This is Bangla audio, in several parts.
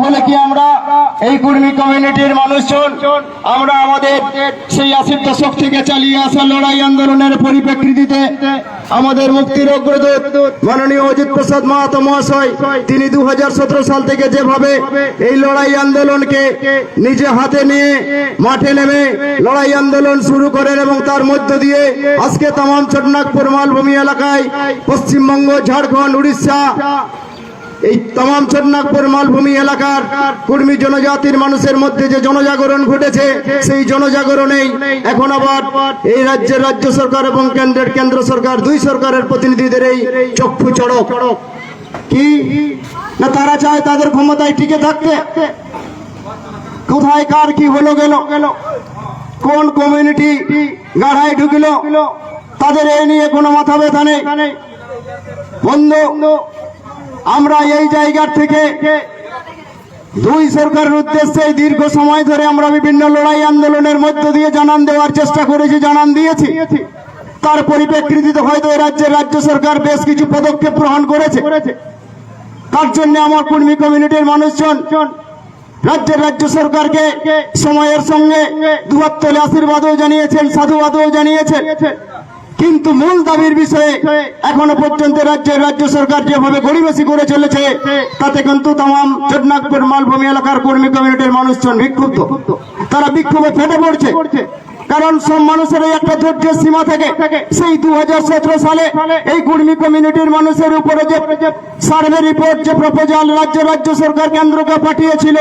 তাহলে কি আমরা এই কুর্মী কমিউনিটির মানুষজন, আমরা আমাদের সেই আশির দশক থেকে চালিয়ে আসা লড়াই আন্দোলনের পরিপ্রেক্ষিতে আমাদের মুক্তির অগ্রদূত মাননীয় অজিত প্রসাদ মাহাতো মহাশয়, তিনি দুহাজার সতেরো সাল থেকে যেভাবে এই লড়াই আন্দোলনকে নিজে হাতে নিয়ে মাঠে নেমে লড়াই আন্দোলন শুরু করেন এবং তার মধ্য দিয়ে আজকে তামাম ছোটনাগপুর মালভূমি এলাকায় পশ্চিমবঙ্গ, ঝাড়খণ্ড, উড়িষ্যা এই তাম ছোটনাগপুর মালভূমি এলাকার কুর্মী জনজাতির মানুষের মধ্যে যে জনজাগরণ ঘটেছে, সেই জনজাগরণেই এখন আবার এই রাজ্যের রাজ্য সরকার এবং কেন্দ্রের কেন্দ্র সরকার দুই সরকারের প্রতিনিধিদের এই চক্ষু চড়ক। কি? না তারা চায় তাদের ক্ষমতায় টিকে থাকতে? কোথায় কার কি হলো গেল? গেল কোন কমিউনিটি গাড়ায় ঢুকিল? তাদের এই নিয়ে কোনো মাথা ব্যথা নেই? বন্ধু আমরা এই জায়গার থেকে দুই সরকারের উদ্দেশ্যে দীর্ঘ সময় ধরে আমরা বিভিন্ন লড়াই আন্দোলনের মধ্য দিয়ে জানান দেওয়ার চেষ্টা করেছি, জানান দিয়েছি। তার পরিপ্রেক্ষিতে হয়তো রাজ্যের রাজ্য সরকার বেশ কিছু পদক্ষেপ গ্রহণ করেছে। তার জন্য আমার কুর্মী কমিউনিটির মানুষজন রাজ্যের রাজ্য সরকারকে সময়ের সঙ্গে দুহাত তোলে আশীর্বাদও জানিয়েছেন, সাধুবাদও জানিয়েছেন। কিন্তু মূল দাবির বিষয়ে এখনও পর্যন্ত রাজ্যের রাজ্য সরকার যেভাবে গড়িবেশি করে চলেছে তাতে কিন্তু তাম চটনাগপুর মালভূমি এলাকার কর্মী কমিউনিটির মানুষজন বিক্ষুব্ধ। তারা বিক্ষোভে ফেটে পড়ছে। কারণ সব মানুষের একটা ধৈর্যের সীমা থাকে সেই দু হাজার সতেরো সালে এই কুর্মী কমিউনিটির মানুষের উপরে যে সার্ভে রিপোর্ট যে প্রপোজাল রাজ্য রাজ্য সরকার কেন্দ্রকে পাঠিয়েছিল,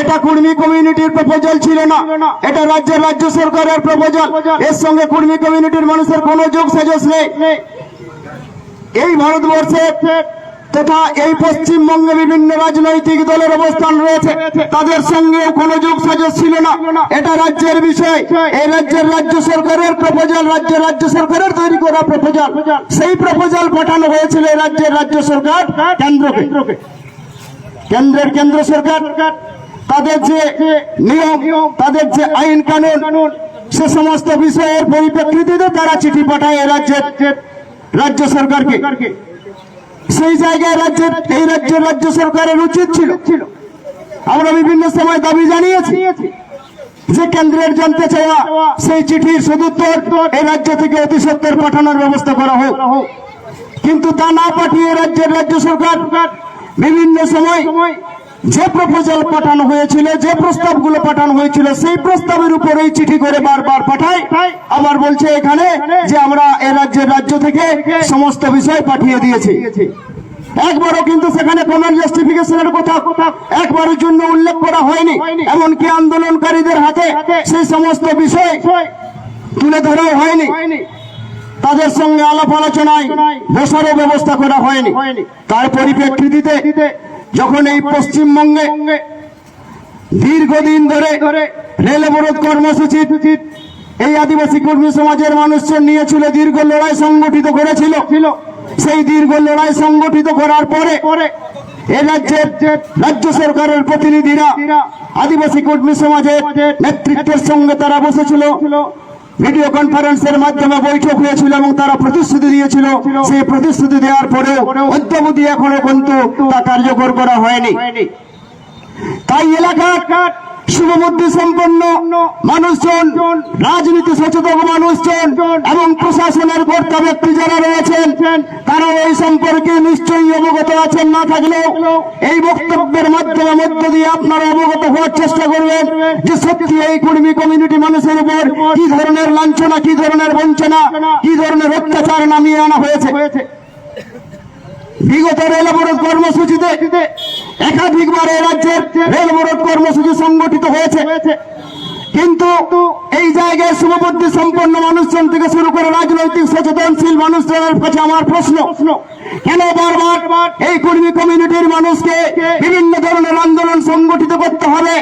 এটা কুর্মী কমিউনিটির প্রপোজাল ছিল না। এটা রাজ্যের রাজ্য সরকারের প্রপোজাল এর সঙ্গে কুর্মী কমিউনিটির মানুষের কোনো যোগ সাজস নেই। এই ভারতবর্ষে তথা এই পশ্চিমবঙ্গে বিভিন্ন রাজনৈতিক দলের অবস্থান রয়েছে। তাদের সঙ্গে কোনো যোগ সাজস ছিল না। এটা রাজ্যের বিষয়। এই রাজ্যের রাজ্য সরকারের প্রপোজাল রাজ্যের রাজ্য সরকারের তৈরি করা প্রপোজাল সেই প্রপোজাল পাঠানো হয়েছিল এই রাজ্যের রাজ্য সরকার কেন্দ্রকে। কেন্দ্রের কেন্দ্র সরকার। তাদের যে নিয়ম, তাদের যে আইন কানুন, সে সমস্ত বিষয়ের পরিপ্রেক্ষিতে তারা চিঠি পাঠায় রাজ্যের, রাজ্য সরকারকে। সেই জায়গায় রাজ্যের এই রাজ্যের রাজ্য সরকারের উচিত ছিল। আমরা বিভিন্ন সময় দাবি জানিয়েছি যে কেন্দ্রের জানতে চাওয়া সেই চিঠির সদুত্তর এই রাজ্য থেকে অতি সত্তর পাঠানোর ব্যবস্থা করা হোক। কিন্তু তা না পাঠিয়ে রাজ্যের রাজ্য সরকার বিভিন্ন সময় যে প্রপোজাল পাঠানো হয়েছিল, যে প্রস্তাবগুলো পাঠানো হয়েছিল, সেই প্রস্তাবের উপর এই চিঠি করে বারবার পাঠায় আবার বলছে এখানে যে আমরা এ রাজ্যের রাজ্য থেকে সমস্ত বিষয় পাঠিয়ে দিয়েছি। একবারও কিন্তু সেখানে কোন জাস্টিফিকেশনের কথা একবারের জন্য উল্লেখ করা হয়নি। এমনকি আন্দোলনকারীদের হাতে সেই সমস্ত বিষয় তুলে ধরা হয়নি। তাদের সঙ্গে আলাপ আলোচনায় বসারও ব্যবস্থা করা হয়নি। তার পরিপ্রেক্ষিতে যখন এই পশ্চিমবঙ্গে দীর্ঘদিন ধরে রেল অবরোধ কর্মসূচি এই আদিবাসী কর্মী সমাজের মানুষজন নিয়েছিল, দীর্ঘ লড়াই সংগঠিত করেছিল। সেই দীর্ঘ লড়াই সংগঠিত করার পরে রাজ্য সরকারের প্রতিনিধিরা আদিবাসী কর্মী সমাজের নেতৃত্বের সঙ্গে তারা বসেছিল। ভিডিও কনফারেন্সের মাধ্যমে বৈঠক হয়েছিল এবং তারা প্রতিশ্রুতি দিয়েছিল। সেই প্রতিশ্রুতি দেওয়ার পরেও অদ্যাবধি এখনও কিন্তু তা কার্যকর করা হয়নি। তাই এলাকার শুভবুদ্ধি সম্পন্ন মানুষজন, রাজনীতি সচেতন মানুষজন এবং প্রশাসনের কর্তা ব্যক্তি যারা রয়েছেন, তারা এই সম্পর্কে নিশ্চয়ই অবগত আছেন না থাকলেও এই বক্তব্যের মাধ্যমে মধ্য দিয়ে আপনারা অবগত হওয়ার চেষ্টা করবেন যে সত্যি এই কর্মী কমিউনিটি মানুষের উপর কি ধরনের লাঞ্ছনা, কি ধরনের বঞ্চনা, কি ধরনের অত্যাচার নামিয়ে আনা হয়েছে। বিগত রেল অবরোধ কর্মসূচিতে একাধিকবার এই রাজ্যের রেল অবরোধ কর্মসূচি সংগঠিত হয়েছে। কিন্তু এই জায়গায় শুভবুদ্ধি সম্পন্ন মানুষজন থেকে শুরু করে রাজনৈতিক সচেতনশীল মানুষজনের কাছে আমার প্রশ্ন কেন বারবার এই কর্মী কমিউনিটির মানুষকে বিভিন্ন ধরনের আন্দোলন সংগঠিত করতে হবে?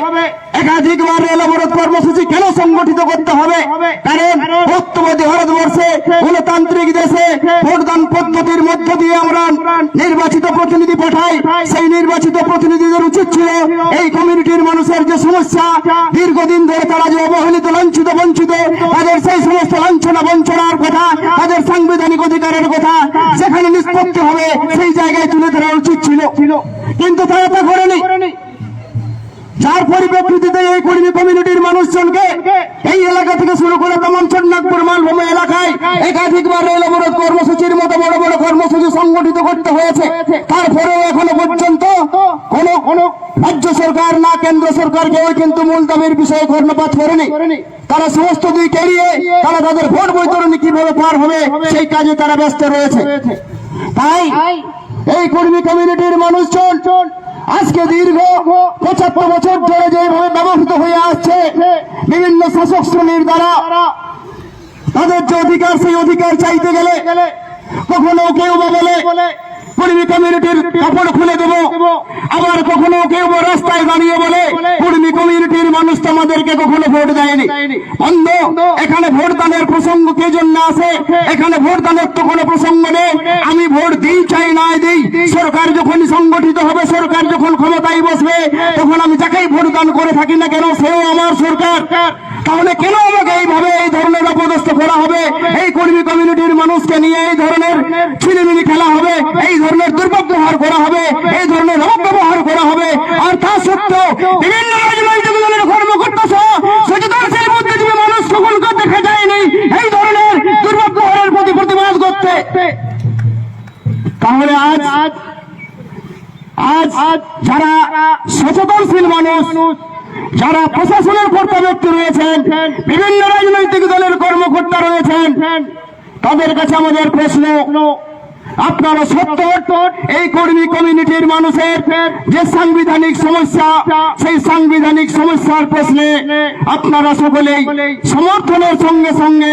একাধিকবার রেল অবরোধ কর্মসূচি কেন সংগঠিত করতে হবে? কারণ বর্তমানে ভারতবর্ষে গণতান্ত্রিক দেশে ভোটদান পদ্ধতির মধ্য দিয়ে আমরা নির্বাচিত প্রতিনিধি পাঠাই। সেই নির্বাচিত প্রতিনিধিদের উচিত ছিল এই কমিউনিটির মানুষের যে সমস্যা, দীর্ঘদিন ধরে তারা যে অবহেলিত, লাঞ্ছিত, বঞ্চিত, তাদের সেই সমস্ত লাঞ্ছনা, বঞ্চনার কথা, তাদের সাংবিধানিক অধিকারের কথা সেখানে নিষ্পত্তি হবে, সেই জায়গায় তুলে ধরা উচিত ছিল। কিন্তু তারা তা করেনি। যার পরিপ্রেক্ষিতে এই কর্মী কমিউনিটির মানুষজনকে এই এলাকা থেকে শুরু করে তমাম চন্নাগপুর মালভূমি এলাকায় একাধিকবার রেল অবরোধ কর্মসূচির মতো বড় বড় কর্মসূচি সংগঠিত করতে হয়েছে। তারপরেও এখনও পর্যন্ত কোন রাজ্য সরকার না কেন্দ্র সরকার কেউ কিন্তু মূল দাবির বিষয়ে কর্ণপাত করেনি। তারা সমস্ত দিক এড়িয়ে তারা তাদের ভোট বৈতরণী কীভাবে পার হবে সেই কাজে তারা ব্যস্ত রয়েছে। তাই এই কর্মী কমিউনিটির মানুষজন আজকে দীর্ঘ পঁচাত্তর বছর ধরে যেভাবে ব্যবহৃত হয়ে আসছে বিভিন্ন শাসক শ্রেণির দ্বারা তাদের যে অধিকার সেই অধিকার চাইতে গেলে কখনো কেউ বা বলে কর্মী কমিউনিটির কাপড় খুলে কখনো কেউ রাস্তায় দাঁড়িয়ে বলে কর্মী কমিউনিটির মানুষ তো আমাদেরকে কখনো ভোট দেয়নি। অন্ধ এখানে ভোট দানের প্রসঙ্গ কে জন্য আসে এখানে ভোট দানের তো কোনো প্রসঙ্গ নেই। আমি ভোট দিই চাই না দিই সরকার যখন সংগঠিত হবে সরকার যখন ক্ষমতায় বসবে তখন আমি যাকেই ভোট দান করে থাকি না কেন সেও আমার সরকার। তাহলে কেন আমাকে এইভাবে এই ধরনের অপদস্থ করা হবে? এই কর্মী কমিউনিটির মানুষকে নিয়ে এই ধরনের ছিলিমিলি খেলা হবে, এই ধরনের দুর্ব্যবহার করা হবে, এই ধরনের অপব্যবহার করা হবে। আর তা সত্ত্বেও বিভিন্ন রাজনৈতিক দলের কর্মকর্তা সহ সচেতনশীল বুদ্ধিজীবী মানুষ সকলকে দেখা যায়নি এই ধরনের দুর্ব্যবহারের প্রতি প্রতিবাদ করতে। তাহলে আজ আজ যারা সচেতনশীল মানুষ যারা প্রশাসনের কর্তা ব্যক্তি রয়েছেন বিভিন্ন রাজনৈতিক দলের কর্মকর্তা রয়েছেন তাদের কাছে আমাদের প্রশ্ন আপনারা সত্য? এই কর্মী কমিউনিটির মানুষের যে সাংবিধানিক সমস্যা সেই সাংবিধানিক সমস্যার প্রশ্নে আপনারা সকলেই সমর্থনের সঙ্গে সঙ্গে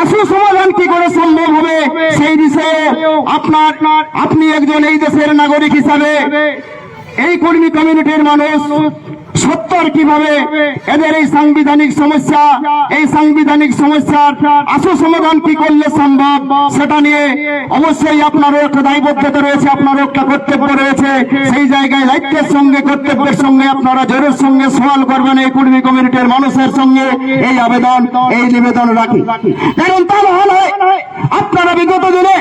আশু সমাধান কি করে সম্ভব হবে সেই বিষয়ে আপনার আপনি একজন এই দেশের নাগরিক হিসাবে এই কর্মী কমিউনিটির মানুষ সত্তর কীভাবে এদের এই সাংবিধানিক সমস্যা, এই সাংবিধানিক সমস্যার আশু সমাধান কি করলে সম্ভব সেটা নিয়ে অবশ্যই আপনারও একটা দায়বদ্ধতা রয়েছে, আপনারও একটা কর্তব্য রয়েছে। সেই জায়গায় দায়িত্বের সঙ্গে, কর্তব্যের সঙ্গে আপনারা জোরের সঙ্গে সওয়াল করবেন এই কর্মী কমিউনিটির মানুষের সঙ্গে এই আবেদন, এই নিবেদন রাখি। কারণ তা হলে আপনারা বিগত দিনে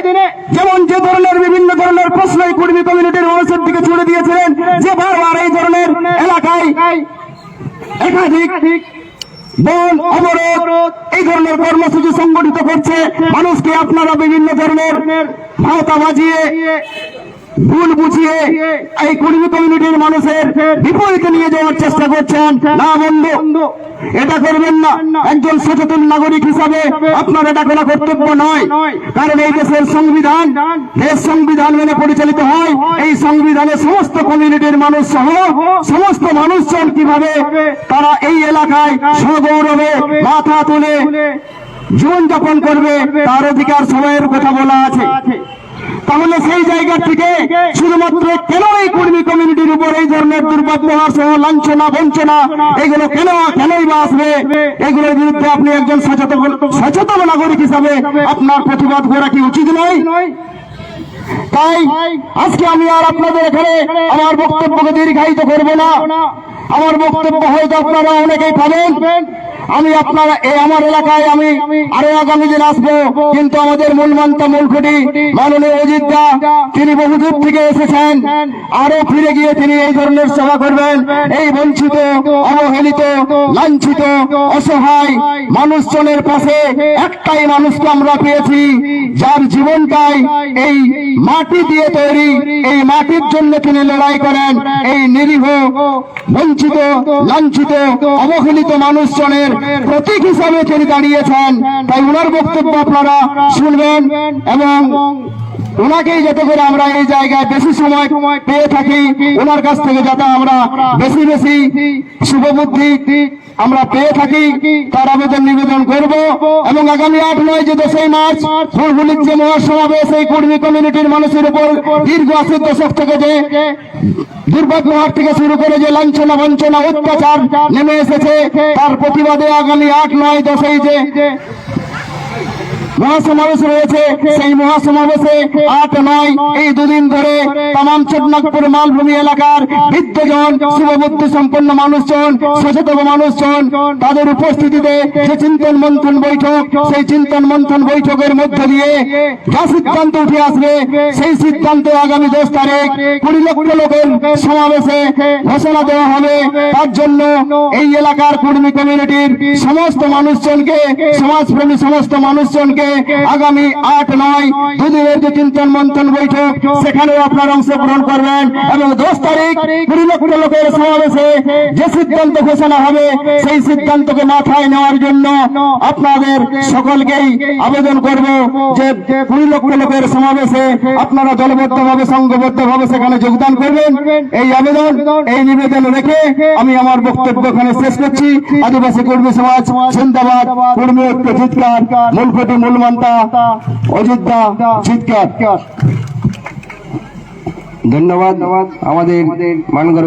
যেমন যে ধরনের, বিভিন্ন ধরনের প্রশ্ন এই কর্মী কমিউনিটির মানুষের দিকে ছুড়ে দিয়েছিলেন, যে ধরনের এলাকায় একাধিক বন অবরোধ, এই ধরনের কর্মসূচি সংগঠিত করছে। মানুষকে আপনারা বিভিন্ন ধরনের ভাওতা বাজিয়ে ভুল বুঝিয়ে এই কর্মী কমিউনিটির মানুষের বিপরীতে নিয়ে যাওয়ার চেষ্টা করছেন। না, বন্ধু, এটা করবেন না। একজন সচেতন নাগরিক হিসাবে আপনার এটা করা কর্তব্য নয়। কারণ এই দেশের সংবিধান, দেশ সংবিধান মেনে পরিচালিত হয়। এই সংবিধানে সমস্ত কমিউনিটির মানুষ সহ সমস্ত মানুষজন কীভাবে তারা এই এলাকায় সগৌরবে, মাথা তুলে জীবনযাপন করবে, তার অধিকার সময়ের কথা বলা আছে। তাহলে সেই জায়গা থেকে শুধুমাত্র কেন এই কর্মী কমিউনিটির উপর এই ধরনের দুর্ব্যবহার সহ লাঞ্ছনা, বঞ্চনা, এগুলো কেন, কেনই বা আসবে? এগুলোর বিরুদ্ধে আপনি একজন সচেতন সচেতন নাগরিক হিসাবে আপনার প্রতিবাদ করা কি উচিত নয়? তাই আজকে আমি আর আপনাদের এখানে আমার বক্তব্যকে দীর্ঘায়িত করব না। আমার বক্তব্য হয়তো আপনারা অনেকেই পাবেন। আমি আপনারা, এই আমার এলাকায় আমি আরও আগামী দিন আসব, কিন্তু আমাদের মূল মন্ত্র, মূল খুঁটি, মাননীয় অজিত দা, তিনি বহু দূর থেকে এসেছেন। আরও ফিরে গিয়ে তিনি এই ধরনের সভা করবেন। এই বঞ্চিত, অবহেলিত, লাঞ্ছিত, অসহায় মানুষজনের পাশে একটাই মানুষকে আমরা পেয়েছি, যার জীবনটাই এই মাটি দিয়ে তৈরি। এই মাটির জন্য তিনি লড়াই করেন। এই নিরীহ, বঞ্চিত, লাঞ্ছিত, অবহেলিত মানুষজনের প্রতীক হিসাবে তিনি দাঁড়িয়েছেন। তাই ওনার বক্তব্য আপনারা শুনবেন এবং ওনাকেই যাতে করে আমরা এই জায়গায় বেশি সময় পেয়ে থাকি, ওনার কাছ থেকে যাতে আমরা বেশি বেশি শুভবুদ্ধি আমরা পেয়ে থাকি, তার আবেদন নিবেদন করব এবং আগামী আট, নয় যে দশই মার্চ ফুলগুলির যে মহাসমাবেশ, এই কর্মী কমিউনিটির মানুষের উপর দীর্ঘ আশি দশক থেকে যে দুর্ভাগ্যহাট থেকে শুরু করে যে লাঞ্ছনা বঞ্চনা, অত্যাচার নেমে এসেছে, তার প্রতিবাদে আগামী আট, নয়, দশই যে মহাসমাবেশ রয়েছে। সেই মহাসমাবেশে আট নয়, এই দুদিন ধরে তামাম ছোটনাগপুর মালভূমি এলাকার বৃদ্ধজন শুভবুদ্ধি সম্পন্ন মানুষজন, সচেতন মানুষজন, তাদের উপস্থিতিতে যে চিন্তন মন্থন বৈঠক, সেই চিন্তন মন্থন বৈঠকের মধ্য দিয়ে যা সিদ্ধান্ত উঠে আসবে, সেই সিদ্ধান্ত আগামী দশ তারিখ কুড়ি লক্ষ লোকের সমাবেশে ঘোষণা দেওয়া হবে। তার জন্য এই এলাকার কুর্মী কমিউনিটির সমস্ত মানুষজনকে, সমাজপ্রেমী সমস্ত মানুষজনকে আগামী আট, নয় দুদিনের যে চিন্তন মন্থন বৈঠক, সেখানেও আপনারা অংশগ্রহণ করবেন। এবং দশ তারিখ কুড়ি লক্ষ লোকের সমাবেশে যে সিদ্ধান্ত ঘোষণা হবে, সেই সিদ্ধান্তকে মাথায় নেওয়ার জন্য আপনাদের সকলকেই আবেদন করব যে কুড়ি লক্ষ লোকের সমাবেশে আপনারা দলবদ্ধ ভাবে সংঘবদ্ধ ভাবে সেখানে যোগদান করবেন। এই আবেদন, এই নিবেদন রেখে আমি আমার বক্তব্য এখানে শেষ করছি। আদিবাসী কর্মী সমাজ, জিন্দাবাদ। কর্মী ঐক্য চিৎকার মূলকটি মূলমান্তা অযোধ্যা চিৎকার। ধন্যবাদ আমাদের মানগর